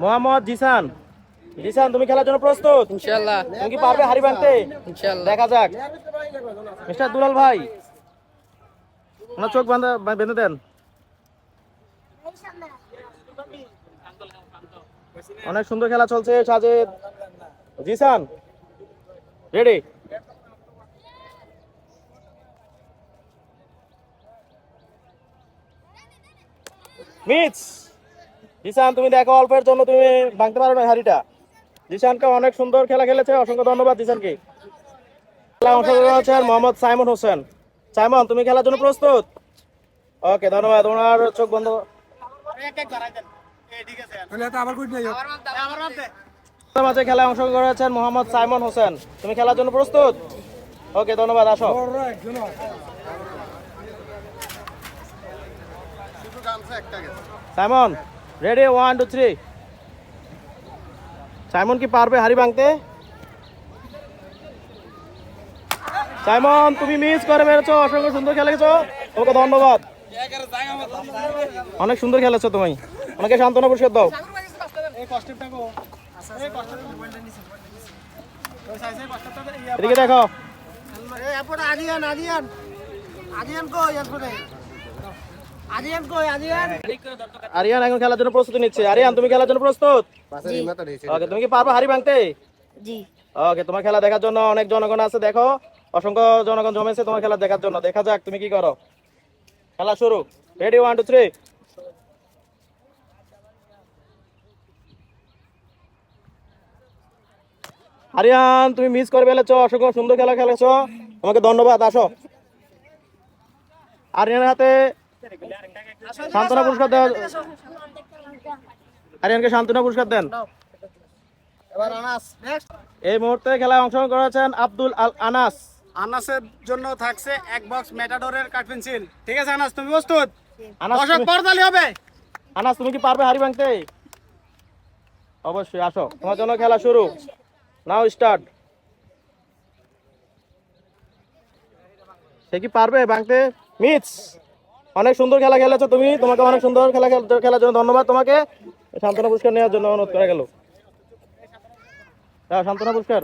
মোহাম্মদ জিসান। জিসান তুমি খেলার জন্য প্রস্তুত? ইনশাল্লাহ তুমি কি পারবে হারি ভাঙতে? ইনশাল্লাহ দেখা যাক। মিস্টার দুলাল ভাই ওনার চোখ বাঁধা বেঁধে দেন। অনেক সুন্দর খেলা চলছে সাজেদ। জিসান রেডি? মিস জিসান তুমি দেখো অল্পের জন্য তুমি ভাঙতে পারো না হাড়িটা। জিসানকে অনেক সুন্দর খেলা খেলেছে অসংখ্য ধন্যবাদ জিসানকে খেলা অংশগ্রহণ করেছেন মোহাম্মদ সাইমন হোসেন। সাইমন তুমি খেলার জন্য প্রস্তুত? ওকে ধন্যবাদ। ওনার চোখ বন্ধ। মাঝে খেলায় অংশগ্রহণ করেছেন মোহাম্মদ সাইমন হোসেন। তুমি খেলার জন্য প্রস্তুত? ওকে ধন্যবাদ আসো। Simon ready one two three Simon কি পারবে হাড়ি ভাঙতে? সাইমন তুমি মিস করে মেরেছো অসংখ্য সুন্দর খেলেছো। তোমাকে ধন্যবাদ। অনেক সুন্দর খেলেছো তুমি। আমাকে সান্ত্বনা পুরস্কার দাও। এদিকে দেখো। আদিয়ান আদিয়ান। আদিয়ান কই আদিয়ান আরিয়ান এখন খেলার জন্য প্রস্তুতি নিচ্ছে। আরিয়ান তুমি খেলার জন্য প্রস্তুত? ওকে তুমি কি পারবে হাড়ি ভাঙতে? জি। ওকে তোমার খেলা দেখার জন্য অনেক জনগণ আছে দেখো। অসংখ্য জনগণ জমেছে তোমার খেলা দেখার জন্য। দেখা যাক তুমি কি করো। খেলা শুরু। Ready one two three Aryan তুমি মিস করে ফেলেছো। অসংখ্য সুন্দর খেলা খেলেছো। তোমাকে ধন্যবাদ আসো। আরিয়ানের হাতে সান্ত্বনা পুরস্কার দেওয়া আরিয়ানকে সান্ত্বনা পুরস্কার দেন। এবার আনাস নেক্সট এই মুহূর্তে খেলায় অংশগ্রহণ করেছেন আব্দুল আল আনাস। আনাসের জন্য থাকছে এক বক্স মেটাডোরের কাঠ পেন্সিল। ঠিক আছে আনাস তুমি প্রস্তুত? আনাস তুমি- পরতালি হবে। আনাস তুমি কি পারবে হাড়ি ভাঙতে? অবশ্যই আসো। তোমার জন্য খেলা শুরু। নাও স্টার্ট সে কি পারবে ভাঙতে? মিস! অনেক সুন্দর খেলা খেলেছো তুমি তোমাকে অনেক সুন্দর খেলা খেলার জন্য ধন্যবাদ তোমাকে সান্ত্বনা পুরস্কার নেওয়ার জন্য অনুরোধ করা গেল দাও সান্ত্বনা পুরস্কার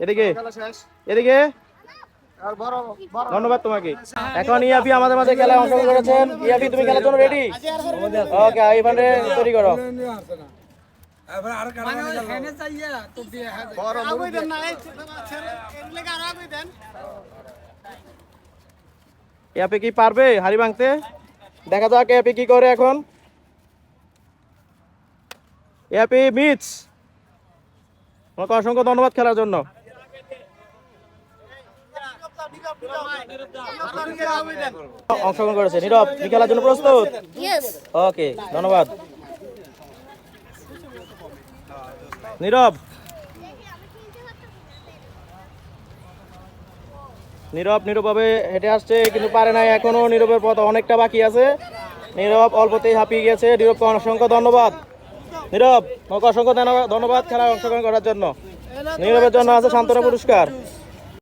এদিকে এদিকে ধন্যবাদ তোমাকে এখন ইয়াপি আমাদের মাঝে খেলায় অংশগ্রহণ করেছেন ইয়াপি তুমি খেলার জন্য রেডি ওকে ইভানে তৈরি করো আগুই ইয়াপি কি পারবে? হাড়ি ভাঙতে? দেখা যাক ইয়াপি কি করে এখন। ইয়াপি মিটস। তোমাকে অসংখ্য ধন্যবাদ খেলার জন্য। অংশগ্রহণ করেছে। নীরব তুমি খেলার জন্য প্রস্তুত? ওকে ধন্যবাদ। নীরব নীরব নীরবভাবে হেঁটে আসছে, কিন্তু পারে নাই এখনও নীরবের পথ অনেকটা বাকি আছে। নীরব অল্পতেই হাঁপিয়ে গেছে নীরবকে অসংখ্য ধন্যবাদ। নীরব অসংখ্য ধন্যবাদ- খেলায় অংশগ্রহণ করার জন্য। নীরবের জন্য আছে সান্ত্বনা পুরস্কার।